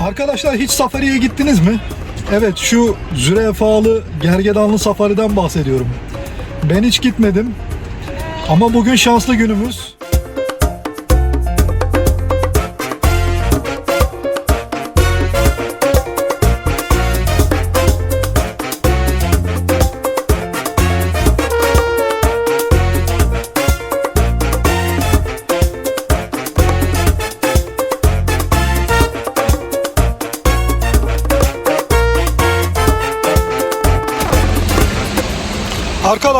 Arkadaşlar hiç safariye gittiniz mi? Evet şu zürefalı gergedanlı safariden bahsediyorum. Ben hiç gitmedim. Ama bugün şanslı günümüz.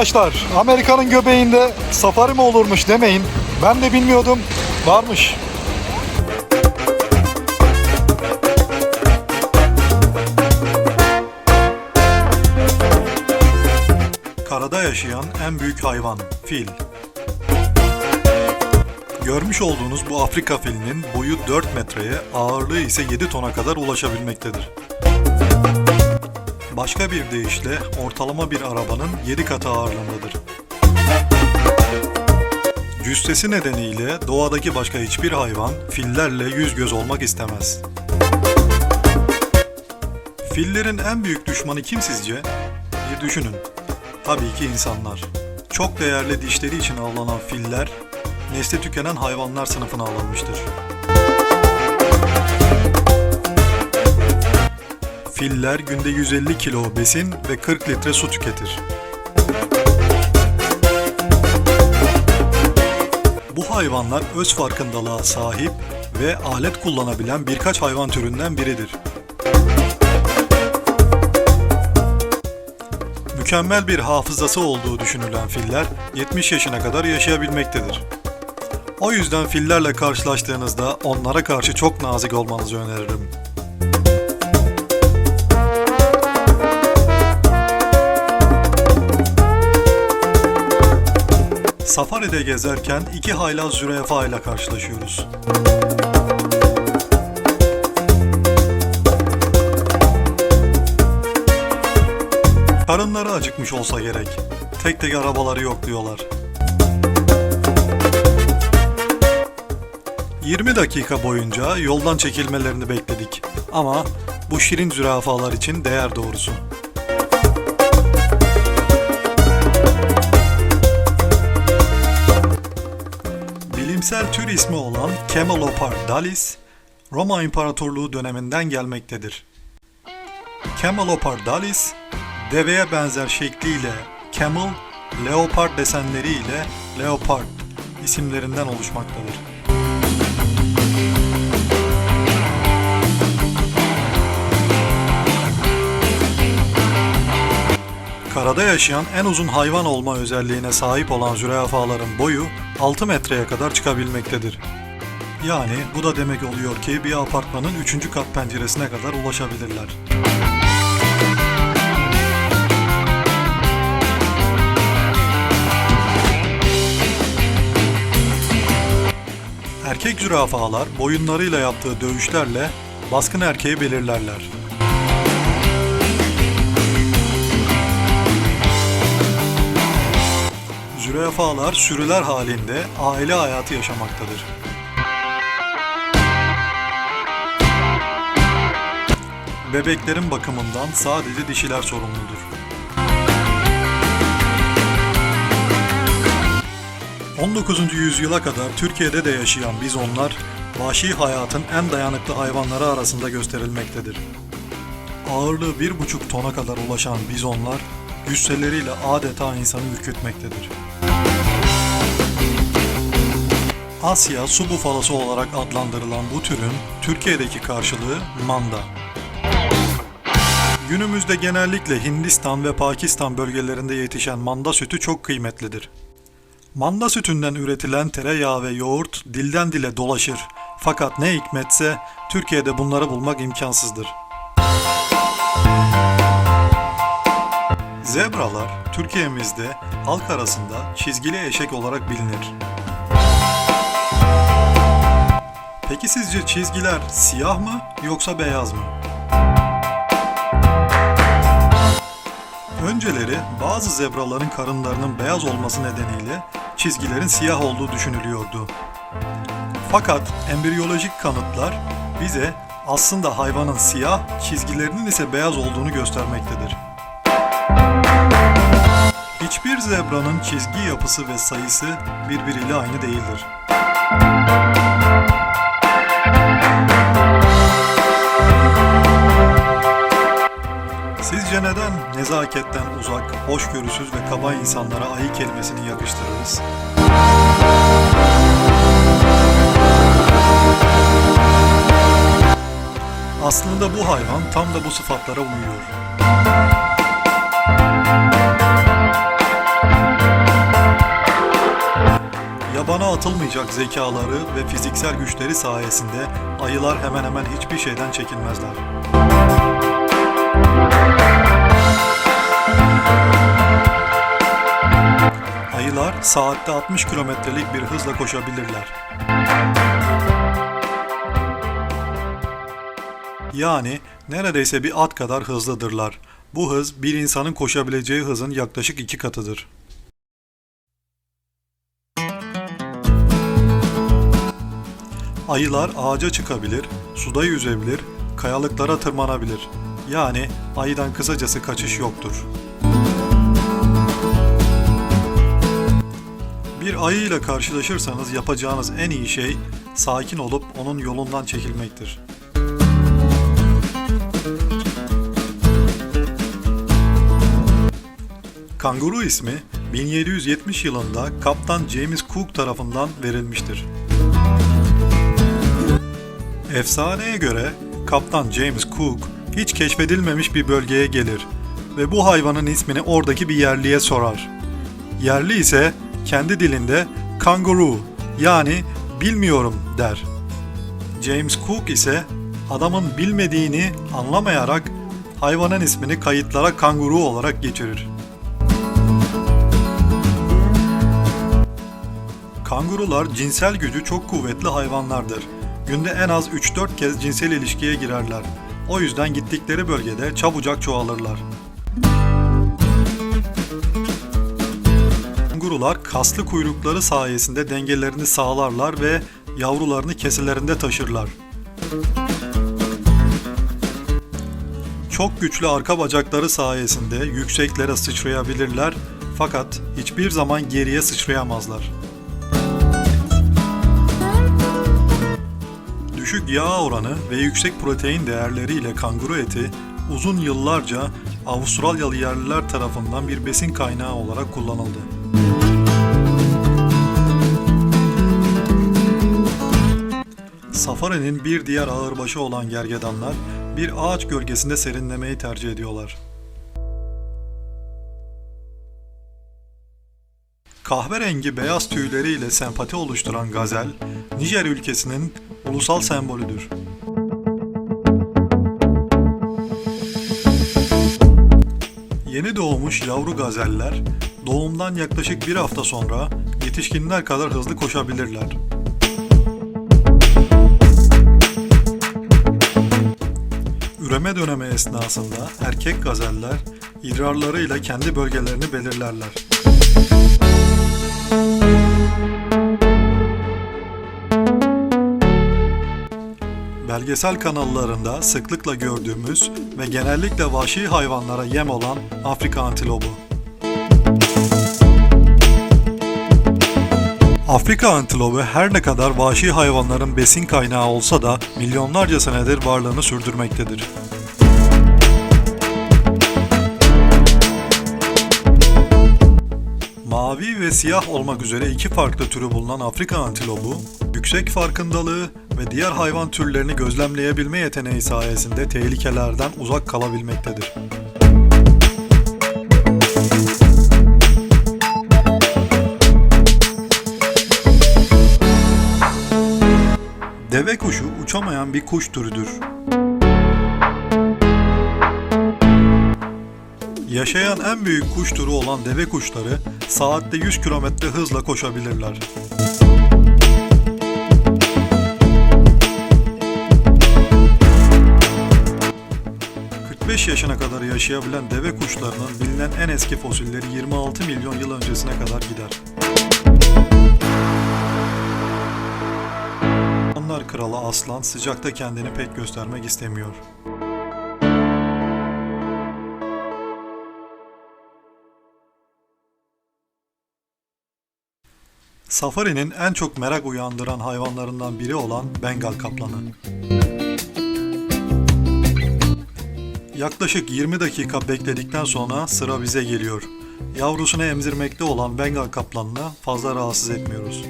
Arkadaşlar Amerika'nın göbeğinde safari mi olurmuş demeyin. Ben de bilmiyordum. Varmış. Karada yaşayan en büyük hayvan fil. Görmüş olduğunuz bu Afrika filinin boyu 4 metreye, ağırlığı ise 7 tona kadar ulaşabilmektedir. Başka bir deyişle ortalama bir arabanın 7 katı ağırlığındadır. Cüssesi nedeniyle doğadaki başka hiçbir hayvan fillerle yüz göz olmak istemez. Fillerin en büyük düşmanı kim sizce? Bir düşünün. Tabii ki insanlar. Çok değerli dişleri için avlanan filler, nesli tükenen hayvanlar sınıfına alınmıştır. Filler günde 150 kilo besin ve 40 litre su tüketir. Bu hayvanlar öz farkındalığa sahip ve alet kullanabilen birkaç hayvan türünden biridir. Mükemmel bir hafızası olduğu düşünülen filler 70 yaşına kadar yaşayabilmektedir. O yüzden fillerle karşılaştığınızda onlara karşı çok nazik olmanızı öneririm. Safari'de gezerken iki haylaz zürafa ile karşılaşıyoruz. Karınları acıkmış olsa gerek. Tek tek arabaları yok diyorlar. 20 dakika boyunca yoldan çekilmelerini bekledik. Ama bu şirin zürafalar için değer doğrusu. Bilimsel tür ismi olan Camelopardalis, Roma İmparatorluğu döneminden gelmektedir. Camelopardalis, deveye benzer şekliyle camel, leopard desenleri ile leopard isimlerinden oluşmaktadır. Karada yaşayan en uzun hayvan olma özelliğine sahip olan zürafaların boyu 6 metreye kadar çıkabilmektedir. Yani bu da demek oluyor ki bir apartmanın 3. kat penceresine kadar ulaşabilirler. Erkek zürafalar boyunlarıyla yaptığı dövüşlerle baskın erkeği belirlerler. Zürafalar sürüler halinde aile hayatı yaşamaktadır. Bebeklerin bakımından sadece dişiler sorumludur. ...19. yüzyıla kadar Türkiye'de de yaşayan bizonlar... ...vahşi hayatın en dayanıklı hayvanları arasında gösterilmektedir. Ağırlığı 1,5 tona kadar ulaşan bizonlar... ...cüsseleriyle adeta insanı ürkütmektedir. Asya su bufalosu olarak adlandırılan bu türün Türkiye'deki karşılığı manda. Günümüzde genellikle Hindistan ve Pakistan bölgelerinde yetişen manda sütü çok kıymetlidir. Manda sütünden üretilen tereyağı ve yoğurt dilden dile dolaşır. Fakat ne hikmetse Türkiye'de bunları bulmak imkansızdır. Zebralar Türkiye'mizde halk arasında çizgili eşek olarak bilinir. Peki sizce çizgiler siyah mı yoksa beyaz mı? Önceleri bazı zebraların karınlarının beyaz olması nedeniyle çizgilerin siyah olduğu düşünülüyordu. Fakat embriyolojik kanıtlar bize aslında hayvanın siyah, çizgilerinin ise beyaz olduğunu göstermektedir. Hiçbir zebranın çizgi yapısı ve sayısı birbiriyle aynı değildir. Sizce neden nezaketten uzak, hoşgörüsüz ve kaba insanlara ayı kelimesini yakıştırırız? Aslında bu hayvan tam da bu sıfatlara uyuyor. Yabana atılmayacak zekaları ve fiziksel güçleri sayesinde ayılar hemen hemen hiçbir şeyden çekinmezler. Ayılar saatte 60 kilometrelik bir hızla koşabilirler. Yani neredeyse bir at kadar hızlıdırlar. Bu hız bir insanın koşabileceği hızın yaklaşık iki katıdır. Ayılar ağaca çıkabilir, suda yüzebilir, kayalıklara tırmanabilir. Yani ayıdan kısacası kaçış yoktur. Bir ayı ile karşılaşırsanız yapacağınız en iyi şey sakin olup onun yolundan çekilmektir. Kanguru ismi 1770 yılında Kaptan James Cook tarafından verilmiştir. Efsaneye göre Kaptan James Cook hiç keşfedilmemiş bir bölgeye gelir ve bu hayvanın ismini oradaki bir yerliye sorar. Yerli ise kendi dilinde kanguru yani bilmiyorum der. James Cook ise adamın bilmediğini anlamayarak hayvanın ismini kayıtlara kanguru olarak geçirir. Kangurular cinsel gücü çok kuvvetli hayvanlardır. Günde en az 3-4 kez cinsel ilişkiye girerler. O yüzden gittikleri bölgede çabucak çoğalırlar. Kangurular kaslı kuyrukları sayesinde dengelerini sağlarlar ve yavrularını kesilerinde taşırlar. Çok güçlü arka bacakları sayesinde yükseklere sıçrayabilirler fakat hiçbir zaman geriye sıçrayamazlar. Düşük yağ oranı ve yüksek protein değerleriyle kanguru eti uzun yıllarca Avustralyalı yerliler tarafından bir besin kaynağı olarak kullanıldı. Safarinin bir diğer ağırbaşı olan gergedanlar bir ağaç gölgesinde serinlemeyi tercih ediyorlar. Kahverengi beyaz tüyleriyle sempati oluşturan gazel, Nijer ülkesinin ulusal sembolüdür. Yeni doğmuş yavru gazeller doğumdan yaklaşık bir hafta sonra yetişkinler kadar hızlı koşabilirler. Üreme dönemi esnasında erkek gazeller idrarlarıyla kendi bölgelerini belirlerler. Belgesel kanallarında sıklıkla gördüğümüz ve genellikle vahşi hayvanlara yem olan Afrika antilobu. Afrika antilobu her ne kadar vahşi hayvanların besin kaynağı olsa da milyonlarca senedir varlığını sürdürmektedir. Mavi ve siyah olmak üzere iki farklı türü bulunan Afrika antilobu, yüksek farkındalığı ve diğer hayvan türlerini gözlemleyebilme yeteneği sayesinde tehlikelerden uzak kalabilmektedir. Deve kuşu uçamayan bir kuş türüdür. Yaşayan en büyük kuş türü olan deve kuşları saatte 100 km hızla koşabilirler. ...45 yaşına kadar yaşayabilen deve kuşlarının bilinen en eski fosilleri 26 milyon yıl öncesine kadar gider. Kralı aslan sıcakta kendini pek göstermek istemiyor. Safari'nin en çok merak uyandıran hayvanlarından biri olan Bengal kaplanı. Yaklaşık 20 dakika bekledikten sonra sıra bize geliyor. Yavrusunu emzirmekte olan Bengal kaplanını fazla rahatsız etmiyoruz.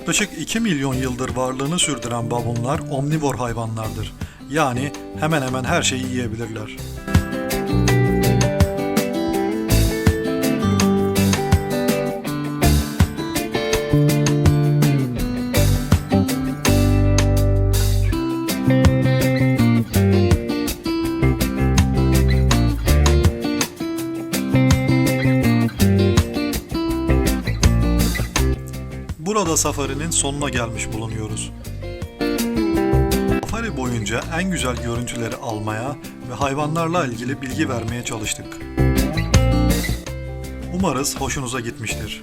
Yaklaşık 2 milyon yıldır varlığını sürdüren babunlar omnivor hayvanlardır. Yani hemen hemen her şeyi yiyebilirler. Burada safarinin sonuna gelmiş bulunuyoruz. Safari boyunca en güzel görüntüleri almaya ve hayvanlarla ilgili bilgi vermeye çalıştık. Umarız hoşunuza gitmiştir.